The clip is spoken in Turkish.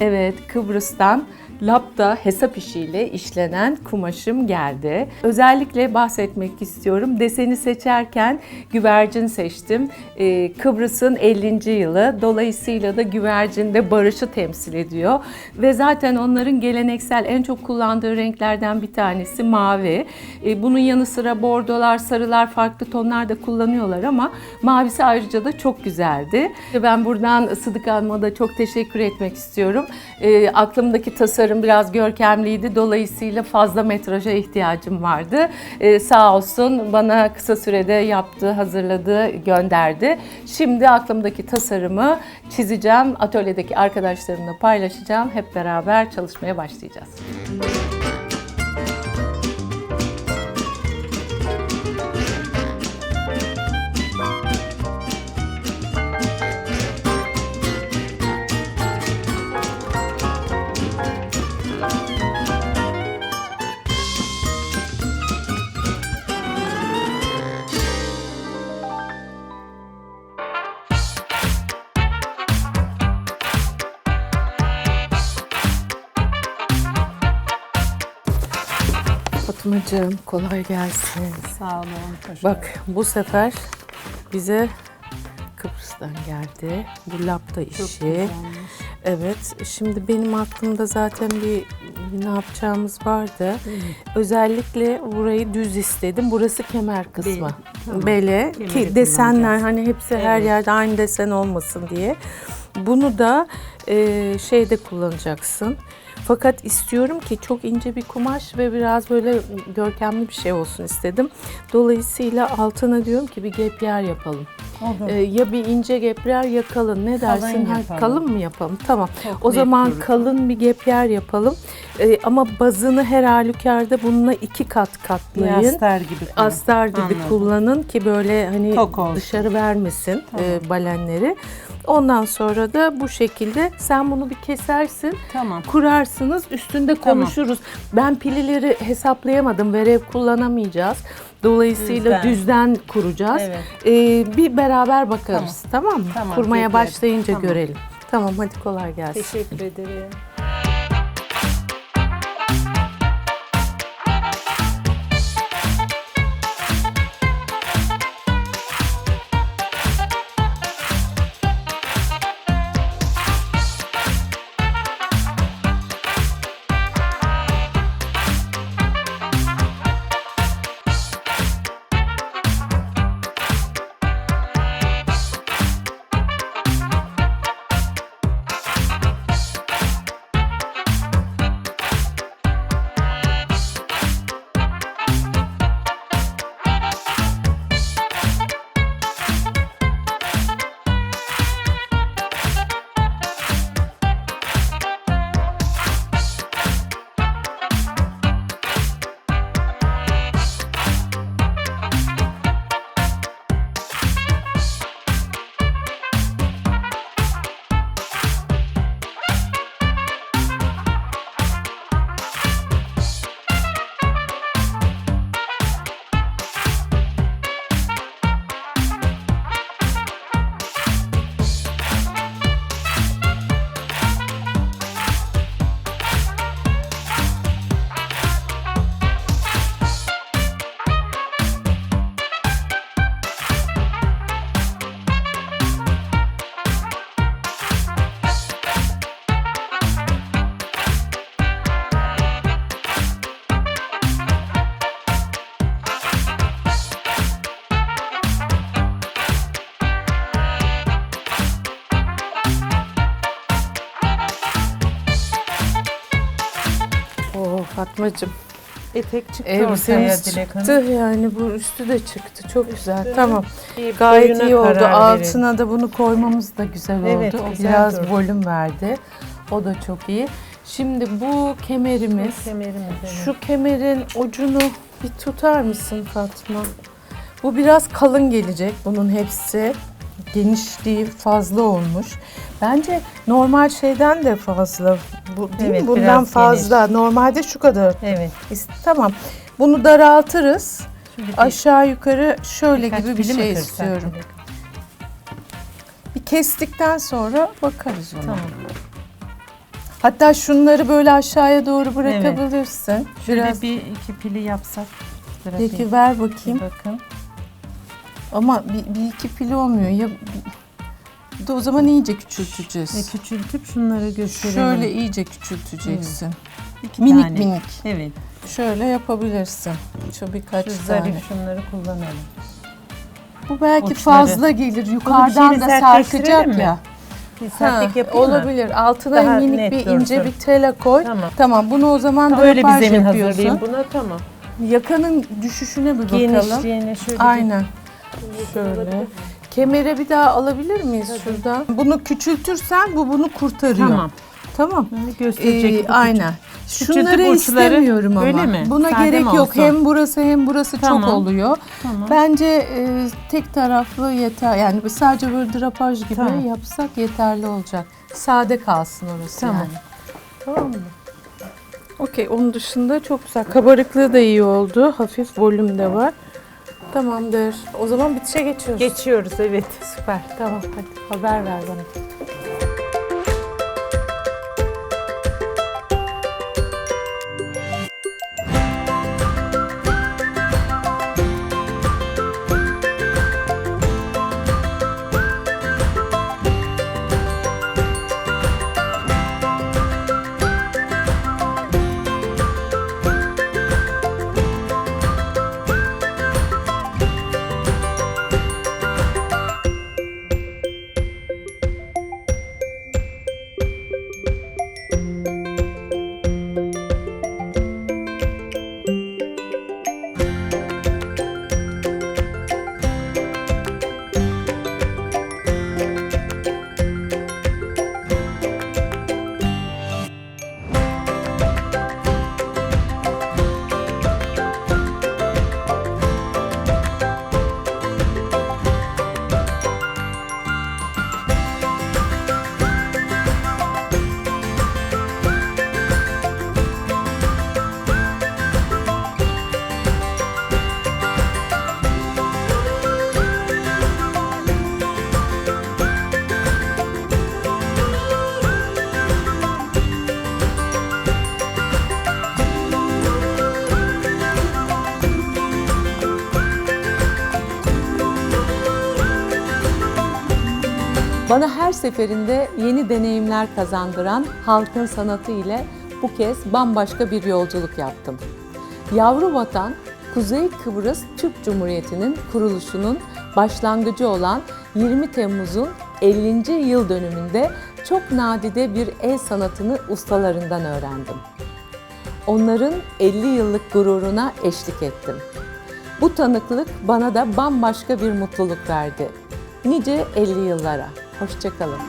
Evet, Kıbrıs'tan Lapta hesap işiyle işlenen kumaşım geldi. Özellikle bahsetmek istiyorum. Deseni seçerken güvercin seçtim. Ee, Kıbrıs'ın 50. yılı. Dolayısıyla da güvercin de barışı temsil ediyor. Ve zaten onların geleneksel en çok kullandığı renklerden bir tanesi mavi. Ee, bunun yanı sıra bordolar, sarılar, farklı tonlar da kullanıyorlar ama mavisi ayrıca da çok güzeldi. Ben buradan Sıdık Hanım'a da çok teşekkür etmek istiyorum. Ee, aklımdaki tasarım biraz görkemliydi. Dolayısıyla fazla metraja ihtiyacım vardı. Ee, sağ olsun bana kısa sürede yaptı, hazırladı, gönderdi. Şimdi aklımdaki tasarımı çizeceğim. Atölyedeki arkadaşlarımla paylaşacağım. Hep beraber çalışmaya başlayacağız. Fatmacığım kolay gelsin. Sağ olun. Hoş Bak bu sefer bize Kıbrıs'tan geldi. Bu lapta işi. Evet. Şimdi benim aklımda zaten bir, bir ne yapacağımız vardı. Özellikle burayı düz istedim. Burası kemer kısmı. tamam. Bele Kemeri ki desenler kullanacağız. hani hepsi her Evet. yerde aynı desen olmasın diye. Bunu da e, şeyde kullanacaksın. Fakat istiyorum ki çok ince bir kumaş ve biraz böyle görkemli bir şey olsun istedim. Dolayısıyla altına diyorum ki bir gap yer yapalım. Olur. Ee, ya bir ince gap yer ya kalın. Ne dersin? Ha, yapalım. kalın mı yapalım? Tamam. Çok o zaman durur. kalın bir gap yer yapalım. Ee, ama bazını her halükarda bununla iki kat Bir katlayın. astar gibi. koyun. Astar gibi Anladım. kullanın ki böyle hani dışarı vermesin Tamam. e, balenleri. Ondan sonra da bu şekilde sen bunu bir kesersin, Tamam. kurarsınız, üstünde Tamam. konuşuruz. Ben pilileri hesaplayamadım, verev kullanamayacağız. Dolayısıyla Düzden. düzden, kuracağız. Evet. Ee, bir beraber bakarız, tamam, mı? Tamam, Kurmaya beklerim. başlayınca Tamam. görelim. Tamam, hadi kolay gelsin. Teşekkür ederim. Fatmacığım, Etek çıktı ortaya elbisemiz Dilek Hanım. çıktı yani bu üstü de çıktı. Çok güzel, tamam. Bir Gayet boyuna iyi oldu. karar verelim. Altına da bunu koymamız da güzel Evet, oldu. O güzel biraz durdu. volüm verdi. O da çok iyi. Şimdi bu kemerimiz, Kemerimiz, evet. şu kemerin ucunu bir tutar mısın Fatma? Bu biraz kalın gelecek bunun hepsi. Genişliği fazla olmuş. Bence normal şeyden de fazla. Bu değil Evet, mi? Bundan fazla. Normalde şu kadar. Evet. Tamam. Bunu daraltırız. Şimdi bir- Aşağı yukarı şöyle birkaç gibi bir şey istiyorum. Dilek? Bir kestikten sonra bakarız ona. Tamam. Hatta şunları böyle aşağıya doğru bırakabilirsin. Şöyle Biraz bir iki pili yapsak. peki ver bakayım. Bakın. Ama bir, bir iki pil olmuyor. Ya bir de o zaman iyice Ve küçülteceğiz. küçültüp şunları gösterelim. Şöyle iyice küçülteceksin. İki Minik tane. minik. Evet. Şöyle yapabilirsin. Şu birkaç Şu tane. zarif şunları kullanalım. Bu belki Uçları. fazla gelir. Yukarıdan da sertleştirelim sarkacak mi? ya. Bir Ha, yapayım mı? olabilir. Altına Daha minik net bir ince dursun. bir tela koy. Tamam. Tamam. Bunu o zaman da Öyle bir zemin yapıyorsun. hazırlayayım buna tamam. Yakanın düşüşüne bir bakalım. Genişliğine şöyle bir- Aynen. Şöyle. Kemere bir daha alabilir miyiz şuradan? Bunu küçültürsen bu bunu kurtarıyor. Tamam. Tamam. Gösterecek. Ee, küçük. aynen. Küçültüp Şunları uçları- istemiyorum ama. Öyle mi? Buna Sade gerek mi yok. olsun? Hem burası hem burası Tamam. çok oluyor. Tamam. Bence e, tek taraflı yeter. Yani sadece böyle drapaj gibi Tamam. yapsak yeterli olacak. Sade kalsın orası Tamam. yani. Tamam mı? Okey. Onun dışında çok güzel. Kabarıklığı da iyi oldu. Hafif volüm de var. Tamamdır. O zaman bitişe geçiyoruz. Geçiyoruz evet. Süper. Tamam hadi. Haber ver bana. Bana her seferinde yeni deneyimler kazandıran halkın sanatı ile bu kez bambaşka bir yolculuk yaptım. Yavru vatan, Kuzey Kıbrıs Türk Cumhuriyeti'nin kuruluşunun başlangıcı olan 20 Temmuz'un 50. yıl dönümünde çok nadide bir el sanatını ustalarından öğrendim. Onların 50 yıllık gururuna eşlik ettim. Bu tanıklık bana da bambaşka bir mutluluk verdi. Nice 50 yıllara. Hoşçakalın.